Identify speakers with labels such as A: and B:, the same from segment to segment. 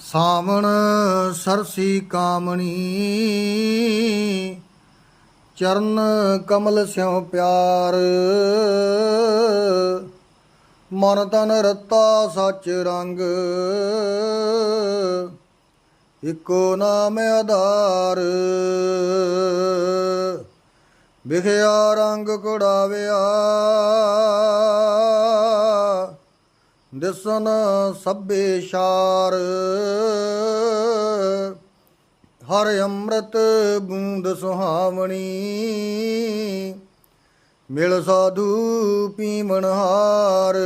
A: ਸਾਵਣ ਸਰਸੀ ਕਾਮਣੀ, ਚਰਨ ਕਮਲ ਸਿਉ ਪਿਆਰ, ਮਨ ਤਨ ਰਤਾ ਸੱਚ ਰੰਗ, ਇਕੋ ਨਾਮ ਆਧਾਰ। ਵਿਖਿਆ ਰੰਗ ਕੁੜਾਵਿਆ ਦਿਸਨ ਸਭੇ ਸ਼ਾਰ। ਹਰ ਅੰਮ੍ਰਿਤ ਬੂੰਦ ਸੁਹਾਵਣੀ, ਮਿਲ ਸਾਧੂ ਪੀਵਨ ਹਾਰ।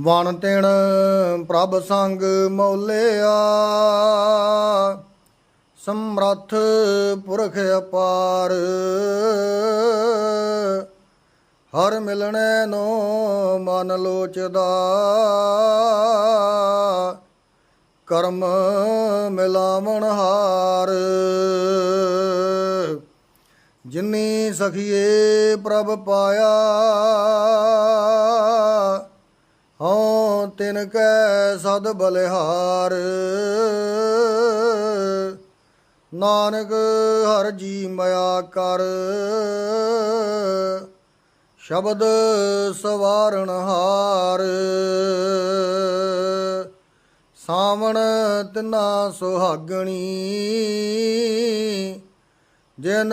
A: ਵਣ ਤਿਣ ਪ੍ਰਭ ਸੰਗ ਮੌਲਿਆ, ਸਮਰੱਥ ਪੁਰਖ ਅਪਾਰ। ਹਰ ਮਿਲਣੈ ਨੂੰ ਮਨ ਲੋਚਦਾ। ਕਰਮ ਮਿਲਾਵਣ ਹਾਰ। ਜਿਨੀ ਸਖੀਏ ਪ੍ਰਭ ਪਾਇਆ, ਹਉ ਤਿਨ ਕੈ ਸਦ ਬਲਿਹਾਰ। ਨਾਨਕ ਹਰ ਜੀ ਮਇਆ ਕਰ। ਸ਼ਬਦ ਸਵਾਰਣ ਹਾਰ। ਸਾਵਣ ਤਿਨਾ ਸੁਹਾਗਣੀ। ਜਿਨ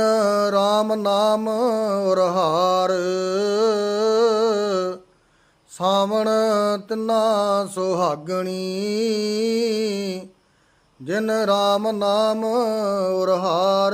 A: RAM ਨਾਮ ਰਹਾਰ ਸਾਵਣ ਤਿਨਾ ਸੁਹਾਗਣੀ। ਜਿਨ RAM ਨਾਮ ਰਹਾਰ